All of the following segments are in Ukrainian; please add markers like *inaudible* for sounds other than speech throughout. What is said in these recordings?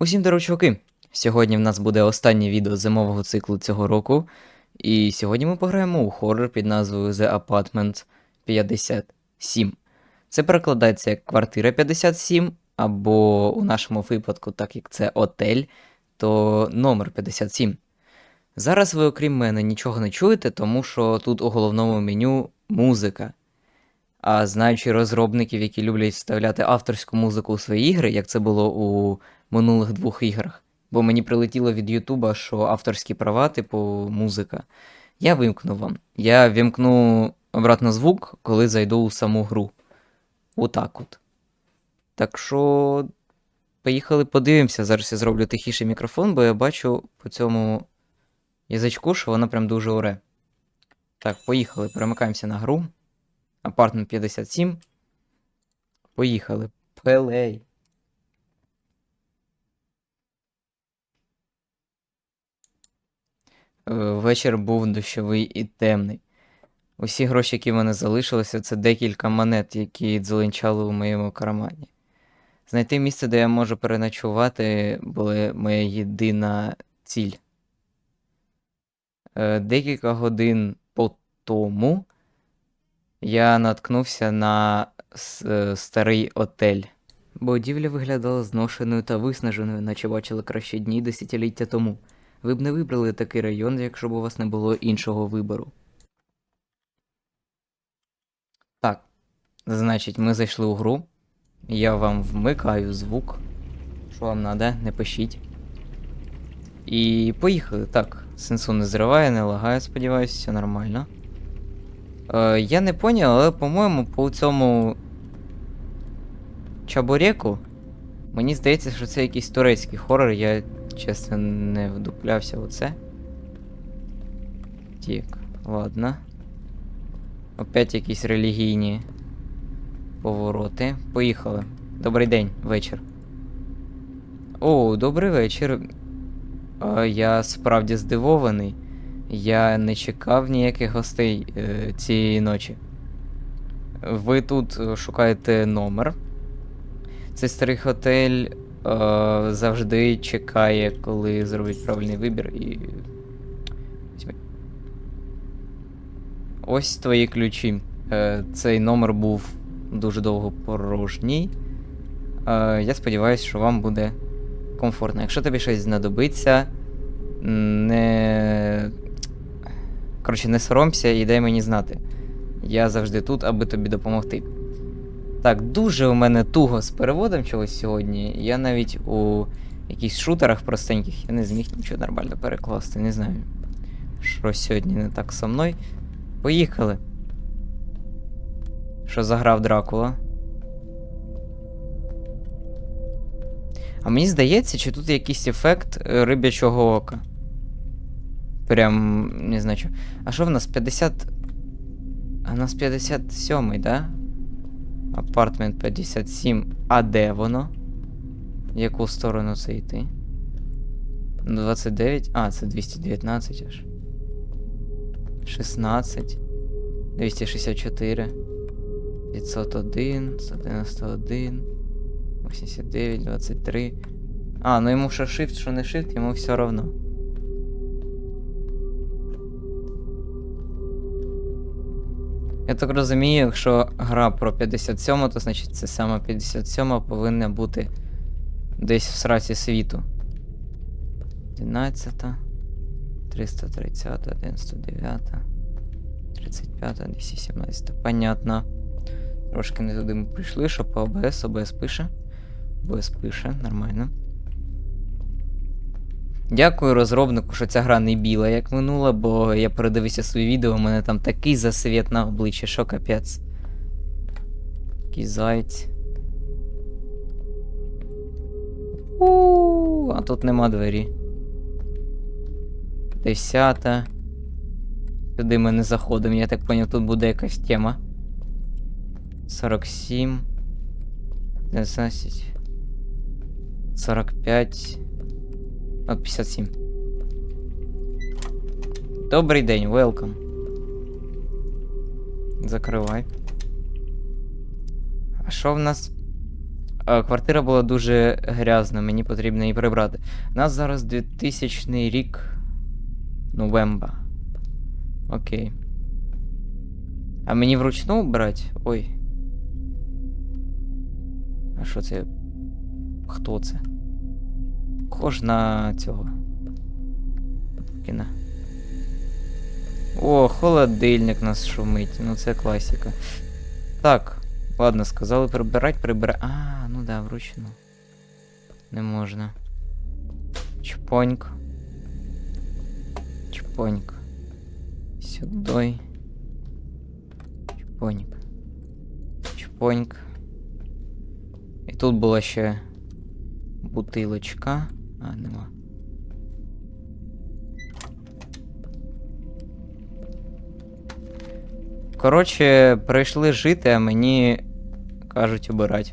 Усім здорово, чуваки! Сьогодні в нас буде останнє відео зимового циклу цього року. І сьогодні ми пограємо у хоррор під назвою The Apartment 57. Це перекладається як квартира 57, або у нашому випадку, так як це отель, то номер 57. Зараз ви, окрім мене, нічого не чуєте, тому що тут у головному меню музика. А знаючи розробників, які люблять вставляти авторську музику у свої ігри, як це було у минулих двох іграх. Бо мені прилетіло від Ютуба, що авторські права, типу музика. Я вимкну вам. Я вімкну обратно звук, коли зайду у саму гру. Отак от. Так що. Поїхали подивимося. Зараз я зроблю тихіший мікрофон, бо я бачу по цьому язичку, що вона прям дуже оре. Так, поїхали. Перемикаємося на гру. Апартмент 57. Поїхали. Плей. Е, Вечір був дощовий і темний. Усі гроші, які в мене залишилися, це декілька монет, які дзеленчали у моєму кармані. Знайти місце, де я можу переночувати, була моя єдина ціль. Е, Декілька годин по тому я наткнувся на е, старий отель. Будівля виглядала зношеною та виснаженою, наче бачили кращі дні десятиліття тому. Ви б не вибрали такий район, якщо б у вас не було іншого вибору. Так, значить, ми зайшли у гру. Я вам вмикаю звук. Що вам треба, не пишіть. І поїхали. Так, сенсу не зриває, не лагає, сподіваюся, все нормально. Е, я не поняв, але, по-моєму, по цьому чабуреку. Мені здається, що це якийсь турецький хорор, я чесно не вдуплявся у це. Тік, ладно. Опять якісь релігійні повороти. Поїхали. Добрий день, вечір. О, добрий вечір. Е, Я справді здивований. Я не чекав ніяких гостей е, цієї ночі. Ви тут е, шукаєте номер. Цей старий готель е, завжди чекає, коли зробить правильний вибір і. Ось твої ключі. Е, цей номер був дуже довго порожній. Е, я сподіваюся, що вам буде комфортно. Якщо тобі щось знадобиться, не. Коротше, не соромся і дай мені знати. Я завжди тут, аби тобі допомогти. Так, дуже у мене туго з переводом чогось сьогодні. Я навіть у якихось шутерах простеньких я не зміг нічого нормально перекласти. Не знаю. Що сьогодні не так со мною. Поїхали. Що заграв Дракула? А мені здається, чи тут якийсь ефект е, рибячого ока. Прям не знаю. що. А що в нас 50. А в нас 57-й, да? Апартмент 57. А де воно? В яку сторону це йти? Ну, 29. А, це 219 аж. 16. 264. 501. 191. 89, 23. А, ну йому що shift, що не shift, йому все равно. Я так розумію, якщо гра про 57, то значить це саме 57 повинна бути десь в сраці світу. 11, 330, 99, 35, 217. Понятно. Трошки не туди ми прийшли, що по ОБС, ОБС пише. ОБС пише, нормально. Дякую розробнику, що ця гра не біла, як минула, бо я передивився свої відео, у мене там такий засвіт на обличчі, що капець. Такий зайць. У, а тут нема двері. Десята. Сюди ми не заходимо, я так поняв, тут буде якась тема. 47. 19. 45. От 57. Добрий день, welcome. Закривай. А що в нас? А, квартира була дуже грязна, мені потрібно її прибрати. У нас зараз 2000 рік. Новемба. Окей. А мені вручну брати? Ой. А що це? Хто це? Похож на цього. Кіна. О, холодильник нас шумить. Ну це класика. Так, ладно, сказали прибирать, прибирай. А, ну да, вручну. Не можна. Чпоньк. Чпоньк. Сюди. Чпоньк. Чпоньк. І тут була ще бутилочка. А, нема. Коротше, прийшли жити, а мені кажуть обирати.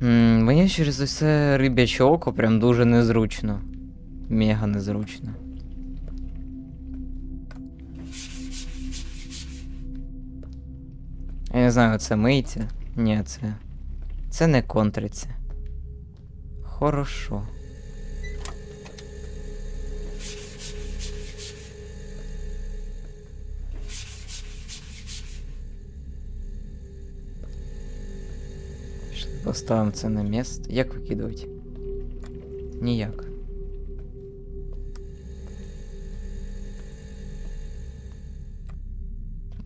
Мені через усе рибяче око прям дуже незручно. Мега незручно. Я не знаю, це миється. Ні, це. Це не контриться. Хорошо. Поставимо це на місце. Як викидувати? Ніяк.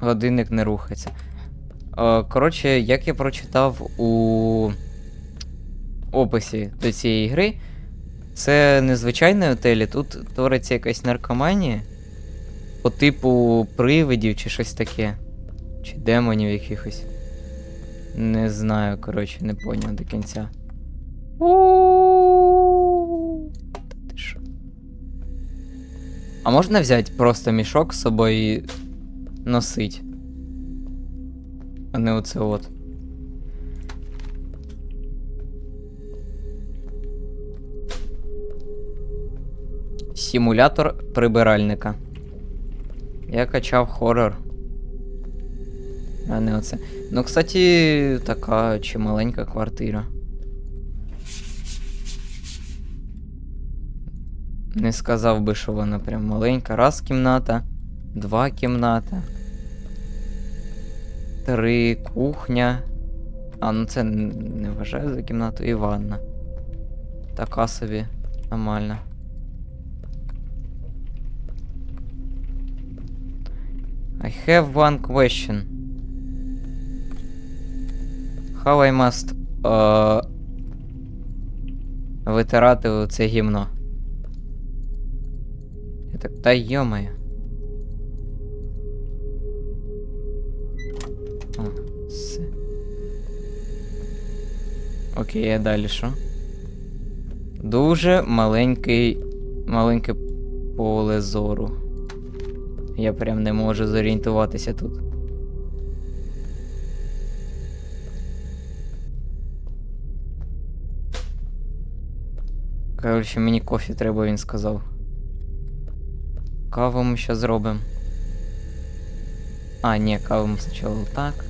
Годинник не рухається. Е, Коротше, як я прочитав у описі до цієї гри, це незвичайний отель, тут твориться якась наркоманія по типу привидів чи щось таке. Чи демонів якихось. Не знаю, коротше, не поняв до кінця. А можна взяти просто мішок з собою і носить? А не оце от. Симулятор прибиральника. Я качав хоррор. А не оце. Ну, кстати, така чималенька квартира. Не сказав би, що вона прям маленька. Раз кімната, два кімната. Три кухня. А, ну це не вважаю за кімнату і ванна. Така собі. Нормально. I have one question. How I must uh, витирати це гімно? Я так, та йомаю. Окей, а далі що? Дуже маленький. маленьке поле зору. Я прям не можу зорієнтуватися тут. Коротше, мені кофі треба, він сказав. Каву ми ще зробимо. А, ні, каву ми спочатку так.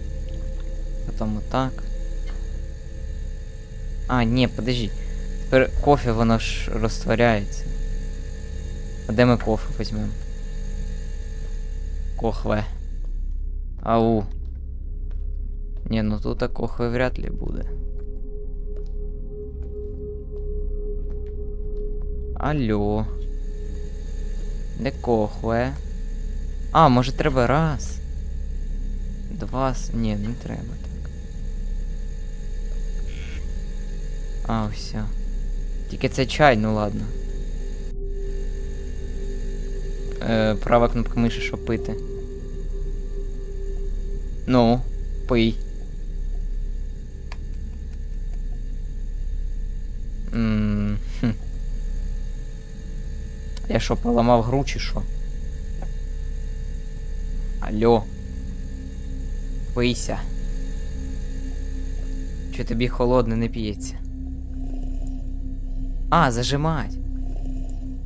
Потім отак. А, ні, подожди. Тепер кофе воно ж розтворяється. А де ми кофе візьмемо? Кохве. Ау. Ні, ну тут кохве вряд ли буде. Алло. Де кохве? А, може треба раз. Два. Ні, не треба так. А, все. Тільки це чай, ну ладно. Е, права кнопка миші, щоб пити. Ну, пий. М, хм. Я що, поламав гру чи що? Алло. Пийся. Чи тобі холодне не п'ється? А, зажимать.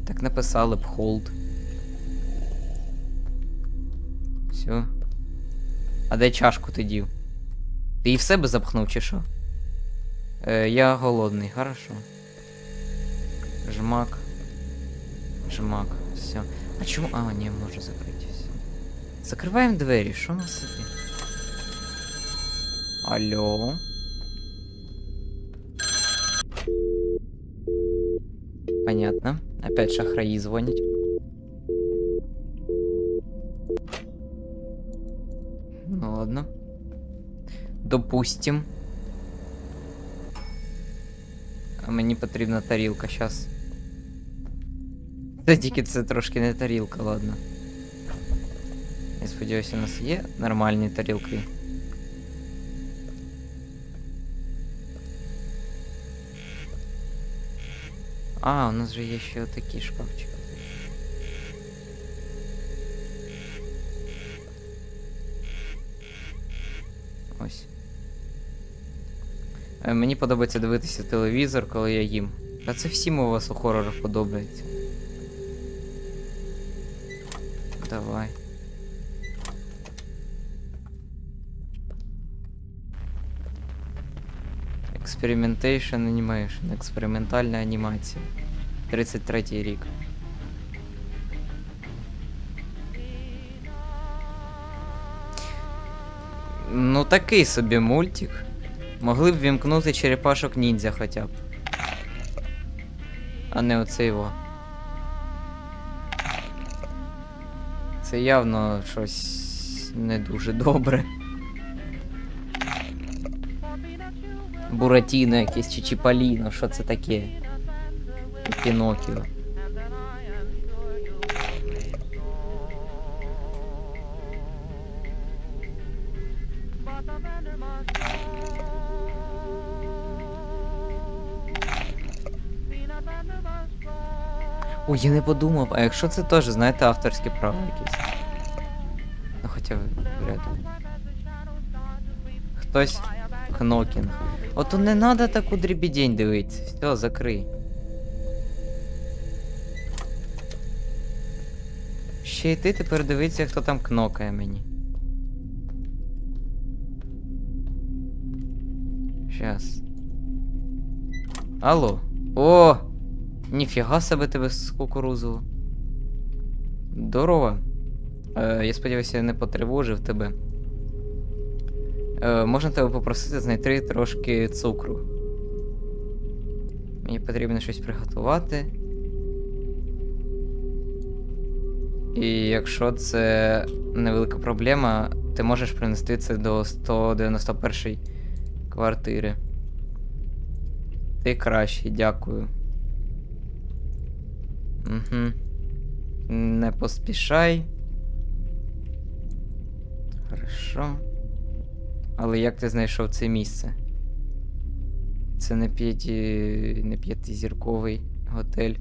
Так написали б hold. Все. А де чашку ти дів? Ти і в себе запхнув, чи що? Е, я голодний, хорошо. Жмак. Жмак. Все. А чому. А, ні, може закрити все. Закриваємо двері, що у нас таке? Алло. Понятно. Опять шахраї звонять. Ну ладно. Допустим. А мені потрібна тарілка щас. Та тільки це трошки не тарілка, ладно. Я сподіваюся, у нас є нормальні тарілки. А, у нас же є ще отакі шкафчики. Ось. Е, Мені подобається дивитися телевізор, коли я їм. Та це всім у вас у хорорах подобається. Давай. Experimentation Animation. Експериментальна анімація. 33 рік. Ну такий собі мультик. Могли б вімкнути черепашок ніндзя хоча б. А не оцей його. Це явно щось не дуже добре. Буратіно якесь чи Чіпаліно, що це таке? Пінокіо. Ой, я не подумав, а якщо це теж, знаєте, авторське право якесь. Ну хоча вряд ли. Хтось Кнокінг. Ото не надо таку дрібідень дивитися. Все, закрий. Ще й ти тепер дивиться, хто там кнокає мені. Щас. Алло. О! Ніфіга себе тебе з кукурузу. Здорово. Е, я сподіваюся, я не потривожив тебе. Е, можна тебе попросити знайти трошки цукру. Мені потрібно щось приготувати. І якщо це невелика проблема, ти можеш принести це до 191 квартири. Ти кращий, дякую. Угу. Не поспішай. Хорошо. Але як ти знайшов це місце? Це не п'яті... не п'ятизірковий готель.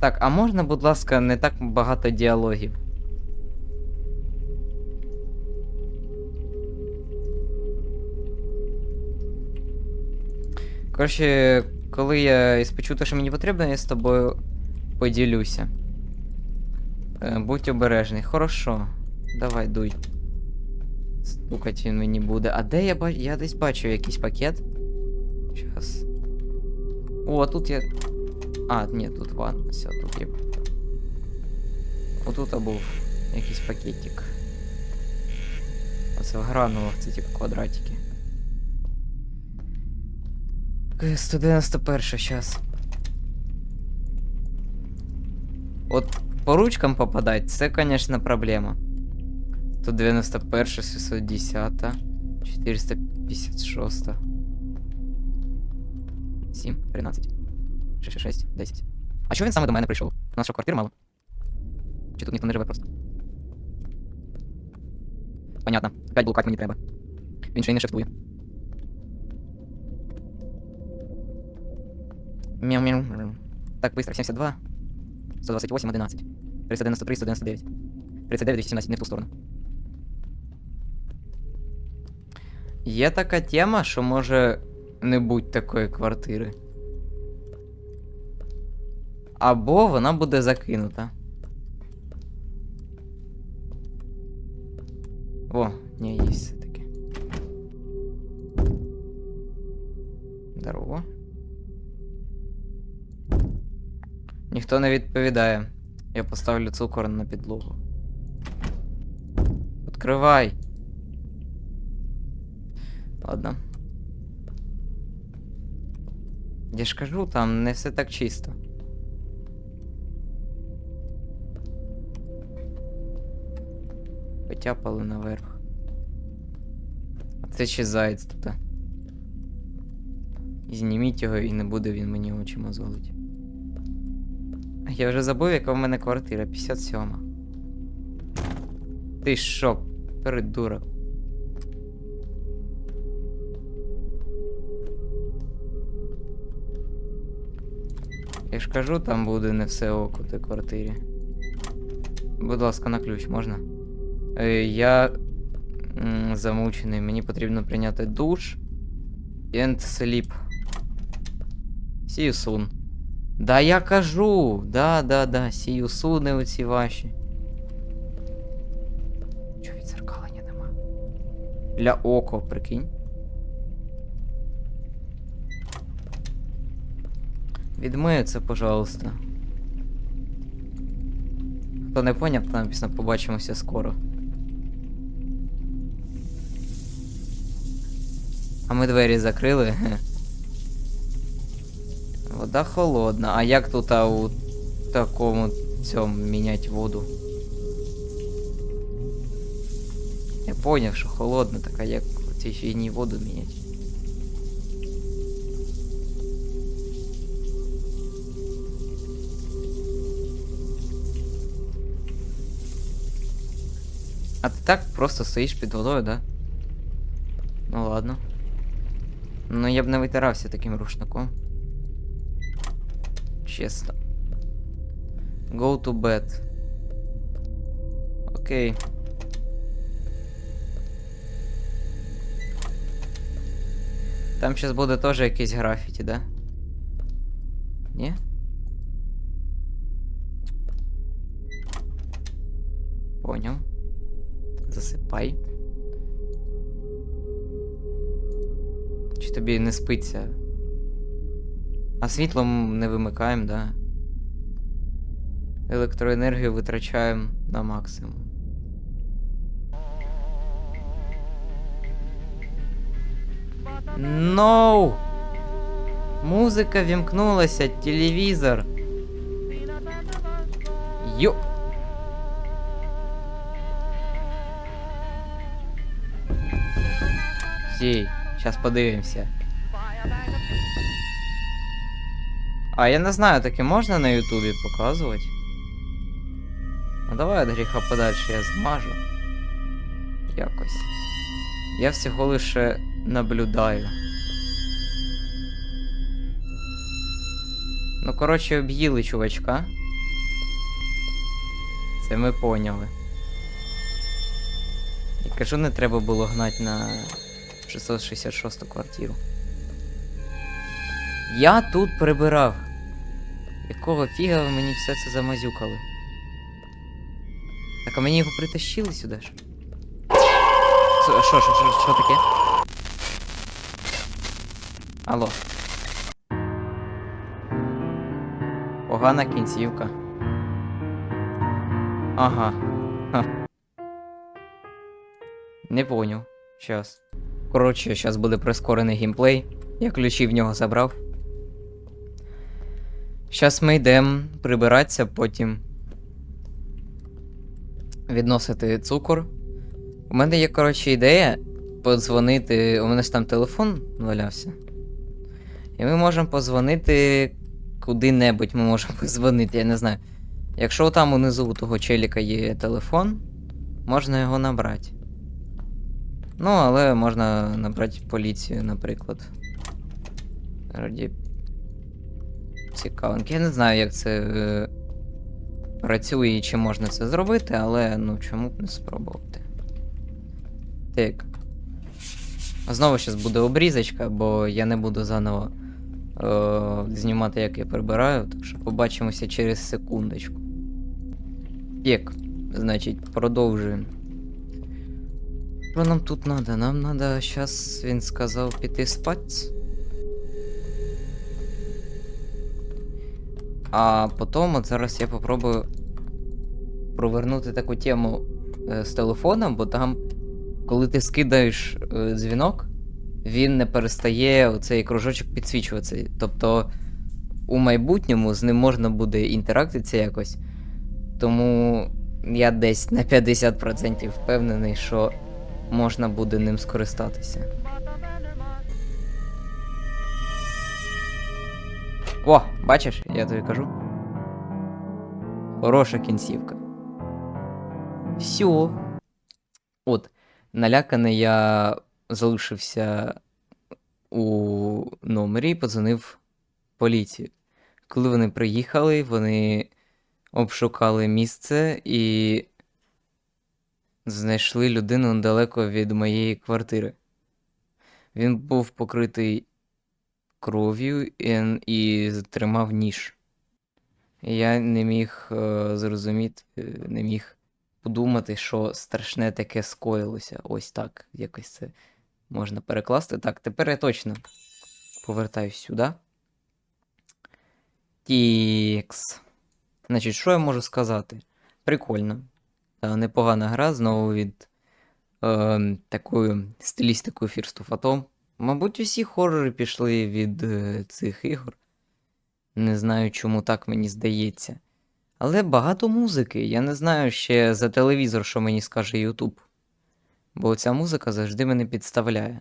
Так, а можна, будь ласка, не так багато діалогів? Коротше, коли я іспечу те, що мені потрібно, я з тобою поділюся. Е, Будь обережний. Хорошо. Давай, дуй. Стукать він мені буде. А де я бачу? Я десь бачу якийсь пакет. Щас. О, тут є. А, ні, тут ванна. Все, тут є. Отут був якийсь пакетик. Оце в гранулах, це типу квадратики. Е, 191 щас. От по ручкам попадать, це, конечно, проблема. 191, 610, 456. 7, 13. 6, 6, 10. А чого він саме до мене прийшов? У нас що, квартир мало? Чи тут ніхто не живе просто? Понятно. Опять блукать мені треба. Він ще й не шифтує. Мяу-мяу. Так, быстро. 72. 128, 11. 393, 199. 39, 217, не в ту сторону. Є така тема, що може не бути такої квартири. Або вона буде закинута. О, Ні, є все-таки. Здорово. Ніхто не відповідає. Я поставлю цукор на підлогу. Відкривай. Ладно. Я ж кажу, там не все так чисто. Потяпали наверх. А це ще заєць тут. Зніміть його і не буде він мені очі мозолить. Я вже забув, яка в мене квартира. 57. Ти що, придурок? Я ж кажу, там буде не все ок у тій квартирі. Будь ласка, на ключ можна? Е, я м, замучений, мені потрібно прийняти душ. And sleep. See you soon. Да я кажу! Да, да, да, see you soon оці ваші. Чого відзеркалення нема? Для око, прикинь. Відмию це, пожалуйста. Хто не поняв, там написано побачимося скоро. А ми двері закрили. *laughs* Вода холодна. А як тут а, у такому цьому міняти воду? Я поняв, що холодна, така як у цій фігні воду міняти. так просто стоїш під водою, да? Ну ладно. Ну я б не витирався таким рушником. Чесно. Go to bed. Окей. Там зараз буде теж якийсь графіті, да? Ні? Поняв. Засипай. Чи тобі не спиться? А світло не вимикаємо, да? Електроенергію витрачаємо на максимум. No! Музика вімкнулася, телевізор. Йо. Сій, зараз подивимося. А я не знаю, таке можна на Ютубі показувати? Ну давай від гріха подальше я змажу. Якось. Я всього лише наблюдаю. Ну, коротше, об'їли чувачка. Це ми поняли. І кажу, не треба було гнати на 666 квартиру. Я тут прибирав. Якого фіга ви мені все це замазюкали? Так а мені його притащили сюди ж. Що, що, що, що, таке? Алло. Погана кінцівка. Ага. Ха. Не поняв. Щас. Коротше, зараз буде прискорений геймплей. Я ключі в нього забрав. Зараз ми йдемо прибиратися, потім відносити цукор. У мене є, коротше, ідея подзвонити. У мене ж там телефон валявся. І ми можемо позвонити куди-небудь ми можемо *laughs* позвонити, я не знаю. Якщо там унизу у того челіка є телефон, можна його набрати. Ну, але можна набрати поліцію, наприклад. Раді цікавинки. Я не знаю, як це е, працює і чи можна це зробити, але ну чому б не спробувати. Так. Знову зараз буде обрізочка, бо я не буду заново е, знімати, як я прибираю, так що побачимося через секундочку. Так, значить, продовжуємо. Що нам тут треба? Нам треба, зараз він сказав піти спать. А потім, от зараз я попробую провернути таку тему е, з телефоном, бо там, коли ти скидаєш е, дзвінок, він не перестає оцей кружочок підсвічуватися. Тобто у майбутньому з ним можна буде інтерактитися якось. Тому я десь на 50% впевнений, що можна буде ним скористатися. О, бачиш, я тобі кажу. Хороша кінцівка. Все. От, наляканий я залишився у номері і подзвонив поліцію. Коли вони приїхали, вони обшукали місце і знайшли людину недалеко від моєї квартири. Він був покритий кров'ю і, і тримав ніж. Я не міг е, зрозуміти, е, не міг подумати, що страшне таке скоїлося. Ось так. Якось це можна перекласти. Так, тепер я точно повертаюсь сюди. Тікс. Значить, що я можу сказати? Прикольно. Та, непогана гра знову від е, такою стилістикою First of Atom. Мабуть, усі хорори пішли від е, цих ігор. Не знаю, чому так мені здається. Але багато музики. Я не знаю ще за телевізор, що мені скаже YouTube. Бо ця музика завжди мене підставляє.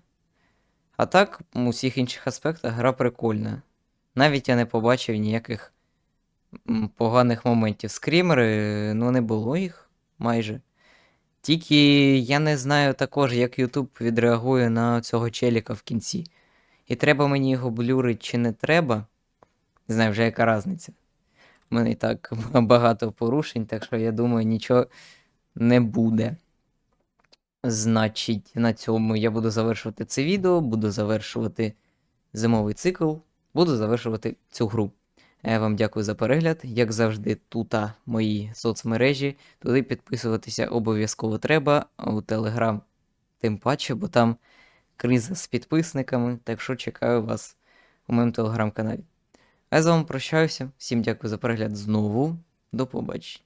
А так, у всіх інших аспектах гра прикольна. Навіть я не побачив ніяких поганих моментів. Скрімери, ну не було їх майже. Тільки я не знаю також, як YouTube відреагує на цього челіка в кінці. І треба мені його блюрить чи не треба. Не знаю вже яка різниця. У мене і так *laughs* багато порушень, так що я думаю, нічого не буде. Значить, на цьому я буду завершувати це відео, буду завершувати зимовий цикл, буду завершувати цю гру. Я вам дякую за перегляд. Як завжди, тут мої соцмережі. Туди підписуватися обов'язково треба, у Телеграм тим паче, бо там криза з підписниками. Так що чекаю вас у моєму телеграм-каналі. А я з вами прощаюся. Всім дякую за перегляд знову. До побачення.